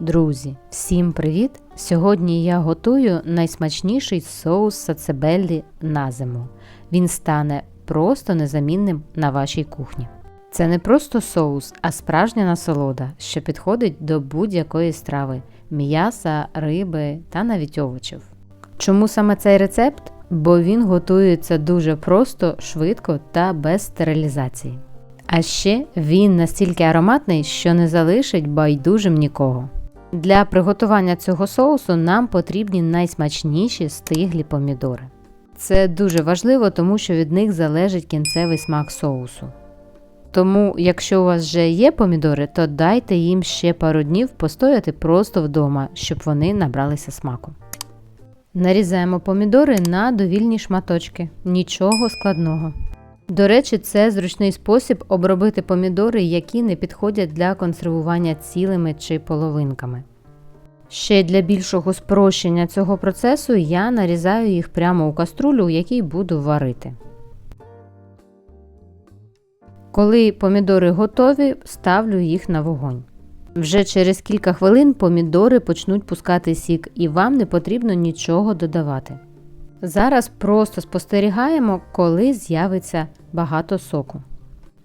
Друзі, всім привіт! Сьогодні я готую найсмачніший соус сацебеллі на зиму. Він стане просто незамінним на вашій кухні. Це не просто соус, а справжня насолода, що підходить до будь-якої страви м'яса, риби та навіть овочів. Чому саме цей рецепт? Бо він готується дуже просто, швидко та без стерилізації. А ще він настільки ароматний, що не залишить байдужим нікого. Для приготування цього соусу нам потрібні найсмачніші стиглі помідори. Це дуже важливо, тому що від них залежить кінцевий смак соусу. Тому, якщо у вас вже є помідори, то дайте їм ще пару днів постояти просто вдома, щоб вони набралися смаку. Нарізаємо помідори на довільні шматочки, нічого складного. До речі, це зручний спосіб обробити помідори, які не підходять для консервування цілими чи половинками. Ще для більшого спрощення цього процесу я нарізаю їх прямо у каструлю, у якій буду варити. Коли помідори готові, ставлю їх на вогонь. Вже через кілька хвилин помідори почнуть пускати сік, і вам не потрібно нічого додавати. Зараз просто спостерігаємо, коли з'явиться багато соку.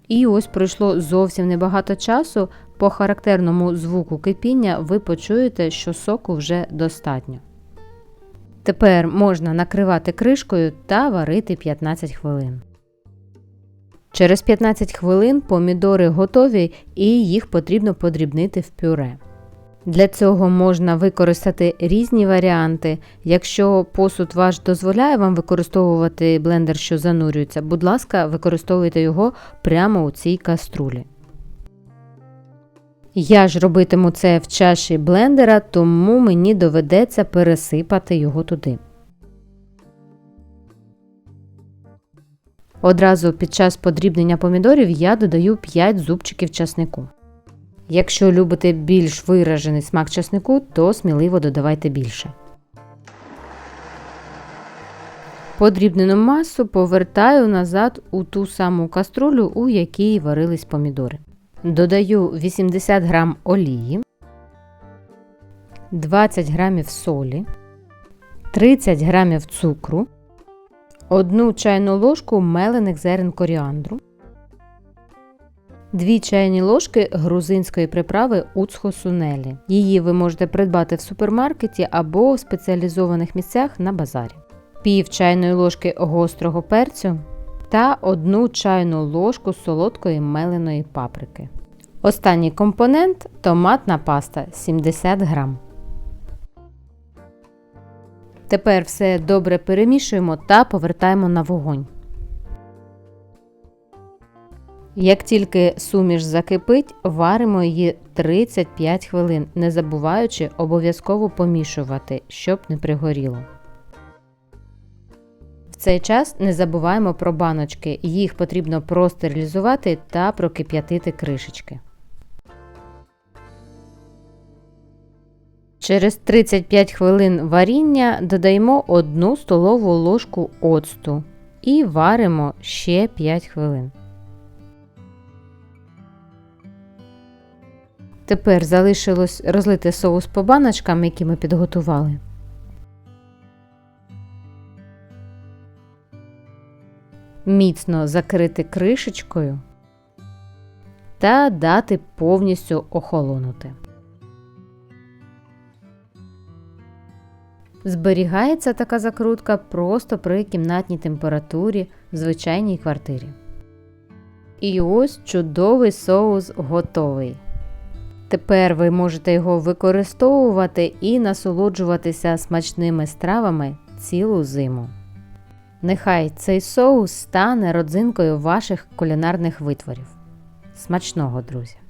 І ось пройшло зовсім небагато часу. По характерному звуку кипіння ви почуєте, що соку вже достатньо. Тепер можна накривати кришкою та варити 15 хвилин. Через 15 хвилин помідори готові і їх потрібно подрібнити в пюре. Для цього можна використати різні варіанти. Якщо посуд ваш дозволяє вам використовувати блендер, що занурюється, будь ласка, використовуйте його прямо у цій каструлі. Я ж робитиму це в чаші блендера, тому мені доведеться пересипати його туди. Одразу під час подрібнення помідорів я додаю 5 зубчиків часнику. Якщо любите більш виражений смак часнику, то сміливо додавайте більше. Подрібнену масу повертаю назад у ту саму каструлю, у якій варились помідори. Додаю 80 г олії, 20 г солі, 30 г цукру, 1 чайну ложку мелених зерен коріандру, 2 чайні ложки грузинської приправи уцхо-сунелі. Її ви можете придбати в супермаркеті або в спеціалізованих місцях на базарі. Пів чайної ложки гострого перцю та 1 чайну ложку солодкої меленої паприки. Останній компонент томатна паста 70 грам. Тепер все добре перемішуємо та повертаємо на вогонь. Як тільки суміш закипить, варимо її 35 хвилин, не забуваючи обов'язково помішувати, щоб не пригоріло. В цей час не забуваємо про баночки, їх потрібно простерилізувати та прокип'ятити кришечки. Через 35 хвилин варіння додаємо 1 столову ложку оцту і варимо ще 5 хвилин. Тепер залишилось розлити соус по баночкам, які ми підготували. Міцно закрити кришечкою та дати повністю охолонути. Зберігається така закрутка просто при кімнатній температурі в звичайній квартирі. І ось чудовий соус готовий. Тепер ви можете його використовувати і насолоджуватися смачними стравами цілу зиму. Нехай цей соус стане родзинкою ваших кулінарних витворів. Смачного, друзі!